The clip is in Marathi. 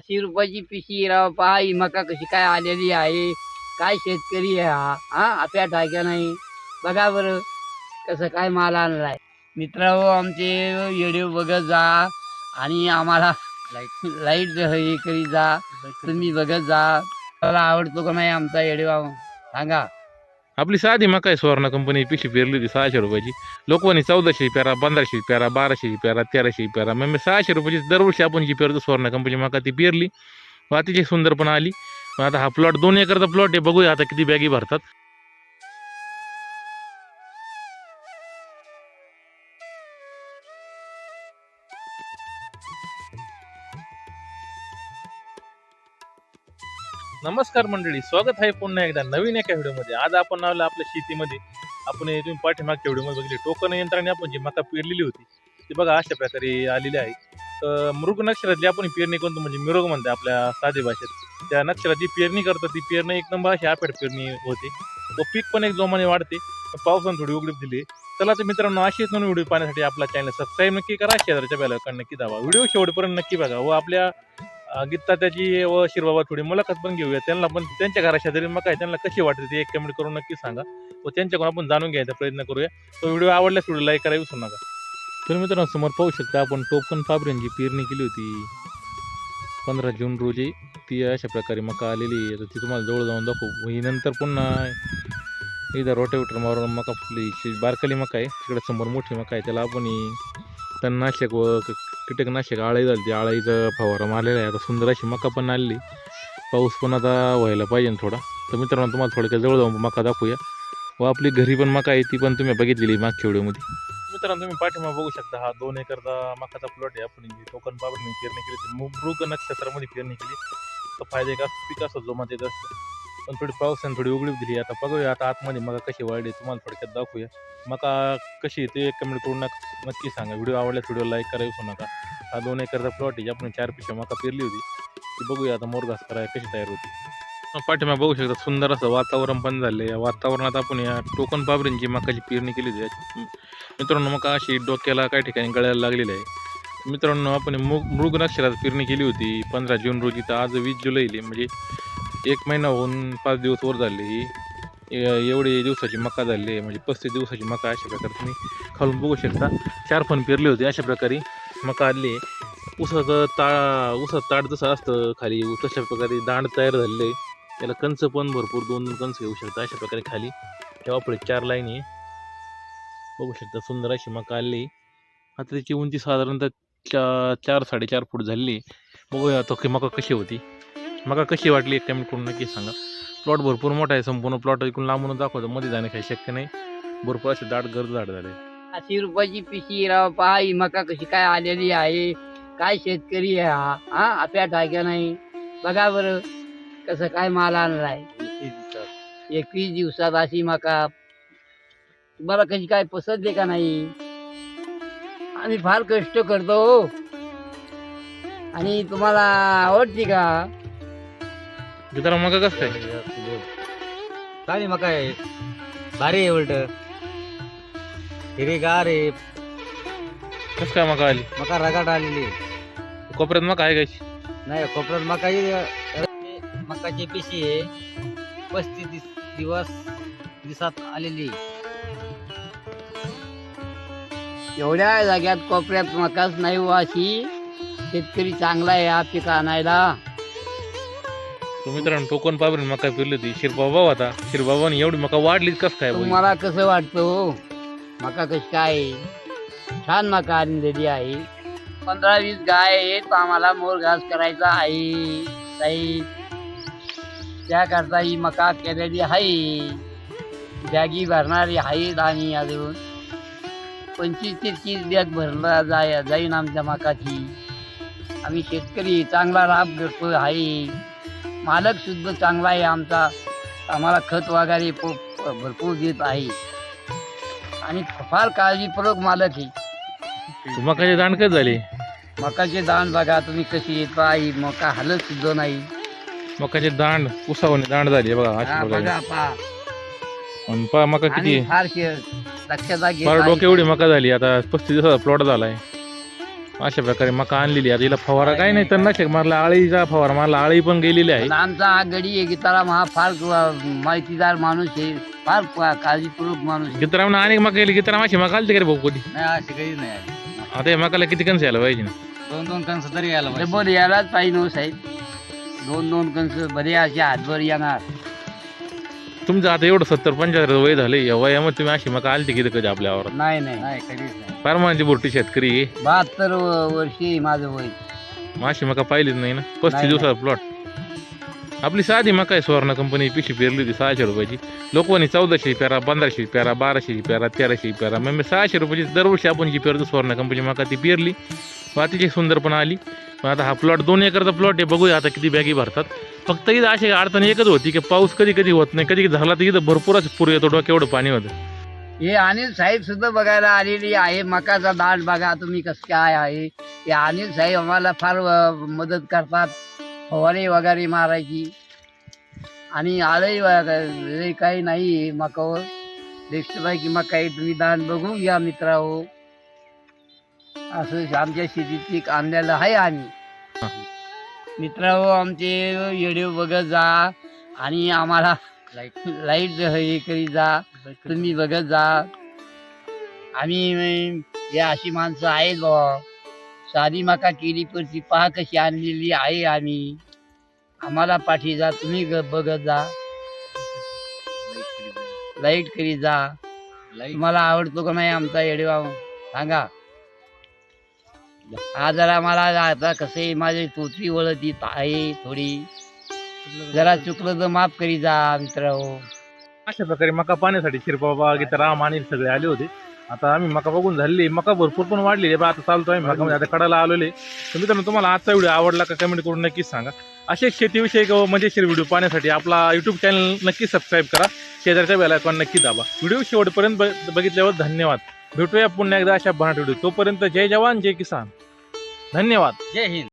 अशी रुपयाची पिशी राव. पहा ही मका कशी काय आलेली आहे. काय शेतकरी आहे हा? हा आपल्या ठाक्या नाही. बघा बरं कसं काय माल आणलाय. मित्रांनो आमचे व्हिडिओ बघत जा आणि आम्हाला लाइट लाइट हे करीत जा. तुम्ही बघत जा. मला आवडतो का नाही आमचा व्हिडिओ सांगा. आपली साधी मका आहे सुवर्ण कंपनी पिशी पेरली होती सहाशे रुपयाची. लोकवानी चौदाशे प्यारा पंधराशे प्यारा बाराशे प्यारा तेराशे प्यारा मग मी सहाशे रुपयाची दरवर्षी आपण जी पेरतो सुवर्ण कंपनी मका ती पेरली. मग अतिशय सुंदर पण आली. मग आता हा प्लॉट दोन एकरचा प्लॉट आहे. बघूया आता किती बॅगी भरतात. नमस्कार मंडळी स्वागत आहे पुन्हा एकदा नवीन एका व्हिडिओमध्ये. आज आपण आलो आपल्या शेतीमध्ये. आपण हे तुम्ही पाठीमागच्या व्हिडिओमध्ये बघितले टोकन यंत्राने आपण जी मका पेरलेली होती ती बघा अशा प्रकारे आलेली आहे. तर मृग नक्षरातली आपण पेरणी करतो म्हणजे मिरोग म्हणते आपल्या साधे भाषेत. त्या नक्षराची पेरणी करतो ती पेरणी एक नंबर अशी आपेट पेरणी होते. व पीक पण एक जोमाने वाढते. पावसानं थोडी उघडीप दिली. चला तर मित्रांनो अशीच नवीन व्हिडिओ पाहण्यासाठी आपला चॅनल सबस्क्राईब नक्की करा. शेजारच्या बेलाकडे नक्की दावा व्हिडिओ शेवटपर्यंत नक्की बघा. व आपल्या गीता त्याची व शिरबाबा थोडी मुलाखत पण घेऊया. त्यांना पण त्यांच्या घरा शेजारी मग काय त्यांना कशी वाटते ते एक कमेंट करून नक्की सांगा. व त्यांच्याकडून आपण जाणून घ्यायचा प्रयत्न करूया. तो व्हिडिओ आवडल्यास व्हिडिओ लाईक करायला विसरू नका. तर मित्रांनो समोर पाहू शकता आपण टोपकन फाबऱ्यांची पेरणी केली होती. पंधरा जून रोजी ती अशा प्रकारे मका आलेली आहे. तर ती तुम्हाला जवळ जाऊन दाखवू. ही नंतर पुन्हा इथं रोटेवेटर मारून मका फुली बारकली बारकाली मका आहे तिकडे समोर मोठी मका आहे. त्याला आपण तणनाशक व क- कीटकनाशक आळी झाली. ती आळीचा फवारा मारलेला आहे. आता सुंदर अशी मका पण आलेली पाऊस पण आता व्हायला पाहिजे थोडा. तर मित्रांनो तुम्हाला थोडक्या जवळ जाऊन मका दाखवूया. व आपली घरी पण मका आहे ती पण तुम्ही बघितलेली मागच्या व्हिडिओमध्ये. मित्रांनो तुम्ही पाठिंबा बघू शकता हा दोन एकरचा मकाचा प्लॉट आहे. आपण जी टोकन पावडरने पेरणी केली मृग नक्षत्रामध्ये पेरणी केली. तर फायदे का? पीक असतो जोमात येत असतं पण थोडी पावसाने थोडी उघडीप दिली. आता बघूया आता आतमध्ये मका कशी वाढली तुम्हाला थोडक्यात दाखवूया. मका कशी ते एक कमेंट करून नका नक्की सांगा. व्हिडिओ आवडल्यास व्हिडिओ लाईक करा विसरू नका. हा दोन एकरचा प्लॉट आहे. आपण चार पिशव्या मका पेरली होती. ती बघूया आता मोरघास कराय कशी तयार होती. पाठीमा बघू शकता सुंदर असं वातावरण पण झालं या वातावरणात आपण या टोकन पाबरींची मकाची पेरणी केली होती मित्रांनो मका अशी डोक्याला काही ठिकाणी गळ्याला लागलेली आहे. मित्रांनो आपण मृग मृग नक्षरात पेरणी केली होती पंधरा जून रोजी. तर आज वीस जुलैले. म्हणजे एक महिना होऊन पाच दिवस वर झाले. ही एवढे दिवसाची मका झाली. आहे म्हणजे पस्तीस दिवसाची मका अशा प्रकारे तुम्ही खालून बघू शकता. चार फण पेरले होते अशा प्रकारे मका आली. आहे ऊसाचं ता ऊसाचं ताट जसं असतं खाली तशा प्रकारे दांड तयार झालेलं आहे त्याला कंच पण भरपूर दोन दोन कंच घेऊ शकतात अशा प्रकारे खाली. तेव्हा पुढे चार लाईन आहे. बघू शकता सुंदर अशी मका आली. आता त्याची उंची साधारणतः चा चार साडेचार फूट झालेली बघूया तो की मका कशी होती. मका कशी वाटली एक कमेंट करून नक्की सांगा. प्लॉट भरपूर मोठा आहे संपूर्ण प्लॉट इकडून लांबून दाखवतो मध्ये जाणे काही शक्य नाही. भरपूर असे दाट गर्द झाड झाले. अशी रुपयाची पिशी राव पहा ही मका कशी काय आलेली आहे? काय शेतकरी आहे हा? हा? आपल्या टाक्या नाही. बघा बरं कसं काय माल आणलाय एकवीस दिवसात अशी मका. तुम्हाला कशी काय पसरते का नाही? आम्ही फार कष्ट करतो हो. आणि तुम्हाला आवडते का? मित्रांनो मका कसं काय? काय मका आहे भारी आहे उलट. हिरेगार आहे. कसं काय मका आली? मका रगाट आलेली आहे. कोपऱ्यात मका आहे काय? नाही कोपऱ्यात मका ही- मकाची पिशी आहे. पस्तीस दिस- दिवस दिवसात आलेली आहे. एवढ्या जाग्यात कोपऱ्यात मकाच नाही हो अशी. शेतकरी चांगला आहे हा पीक आणायला. तो मित्रांनो टोकन पाबरीन मका फिरली होती? शिरबाबा होता. शिरबाबाने एवढी मका वाढलीच कसं काय बोल तुम्हाला कसं वाटतं हो? मका कशी काय आहे? छान मका आणलेली आहे. पंधरा वीस गाय आहेत आम्हाला मोर घास करायचा आहे. ताई त्याकरता ही मका केलेली आहे. बॅगी भरणारी आहेत आणि अजून. पंचवीस ते तीस बॅग भरला जाय जाईन आमच्या मकाची. आम्ही शेतकरी चांगला लाभ घेतो आहे. मालक सुद्धा चांगला आहे आमचा. आम्हाला खत वगैरे भरपूर देत आहे. आणि फार काळजीपूर्वक मालक आहे. मकाची दांड कधी झाली? मकाचे दाण बघा तुम्ही कशी येत आहे. मका हलत सुद्धा नाही. मकाची दांड उसावणी दांड झाली बघा मका किती. फार. डोके एवढी मका झाली आता पस्तीस दिवसाचा प्लॉट झालाय. अशा प्रकारे मका आणलेली आहे. आता हिला फवारा काय नाही तर नशक मारला आळीचा फवारा मारला आळी पण गेलेली आहे. आमचा हा गडी आहे गीताराम हा फार माहितीदार माणूस आहे फार काळजीपूर्वक माणूस आहे. गितराम अनेक मका गेली गितराम अशी मका आलती का रे भाऊ कधी नाही अशी काही नाही आली. आता या मकाला किती कन्स यायला पाहिजे ना? दोन दोन कंस तरी यायला पाहिजे. डबल यायलाच पाहिजे हो साहेब. दोन दोन कंस बरे असे हातभर येणार. तुमचं आता एवढं सत्तर पंच्याहत्तर वय झाले या वयामध्ये तुम्ही अशी मका आलती किती कधी आपल्या वावरात? नाही नाही. नाही कधीच नाही. फार म्हणजे बोरटी शेतकरी आहे. बहात्तर वर्षी माझं वय. मग अशी मका पाहिलीच नाही ना. पस्तीस नाही. दिवसाचा प्लॉट आपली साधी मका आहे सुवर्ण कंपनी पिशी पेरली होती सहाशे रुपयाची. लोकांनी चौदाशे पेरा पंधराशे पेरा बाराशे पेरा तेराशे पेरा. मग मी सहाशे रुपयाची दरवर्षी आपण जी पेरतो सुवर्ण कंपनी मका ती पेरली. मग अतिशय सुंदर पण आली. पण आता हा प्लॉट दोन एकरचा प्लॉट आहे. बघूया आता किती बॅगी भरतात. फक्त इथं अशी अडचण एकच होती की पाऊस कधी कधी होत नाही. कधी कधी झाला तर इथं भरपूरच पूर येतो डोक्यावढं पाणी होतं. हे अनिल साहेब सुद्धा बघायला आलेली आहे. मकाचा दाट बघा तुम्ही कसं काय आहे. हे अनिल साहेब आम्हाला फार मदत करतात. फवारे वगैरे मारायची. आणि आलंही वगैरे काही नाही मकावर. की मका आहे तुम्ही दान बघून घ्या मित्रा हो असं आमच्या शेतीत पीक आणलेलं आहे आम्ही मित्रा हो आमचे व्हिडिओ बघत जा आणि आम्हाला लाइट हे करी जा तुम्ही बघत जा. आम्ही हे अशी माणसं आहेत बा साधी मका केली पण ती पहा कशी आणलेली आहे आम्ही. आम्हाला पाठी जा तुम्ही बघत जा. लाइट करी जा. तुम्हाला आवडतो का नाही आमचा येडवा? सांगा. हा जरा मला आता कसे माझी तोतरी वळती आहे थोडी. जरा चुकलं तर माफ करी जा मित्र. अशा प्रकारे मका पाण्यासाठी शिरबाबा गीता राम आणि सगळे आले होते. आता आम्ही मका बघून झालेली मका भरपूर पण वाढलेली आहे. बा आता चालतोय. मका आता कडाला आलेले तर मित्रांनो तुम्हाला आजचा व्हिडिओ आवडला का कमेंट करून नक्कीच सांगा. असे शेतीविषयी किंवा मजेशीर व्हिडिओ पाहण्यासाठी आपला युट्यूब चॅनल नक्की सबस्क्राईब करा. शेजारच्या बेल आयकॉन नक्की दाबा. व्हिडिओ शेवटपर्यंत बघ- बघितल्यावर धन्यवाद. भेटूया पुन्हा एकदा अशा बनाट व्हिडिओ. तोपर्यंत जय जवान जय किसान. धन्यवाद. जय हिंद.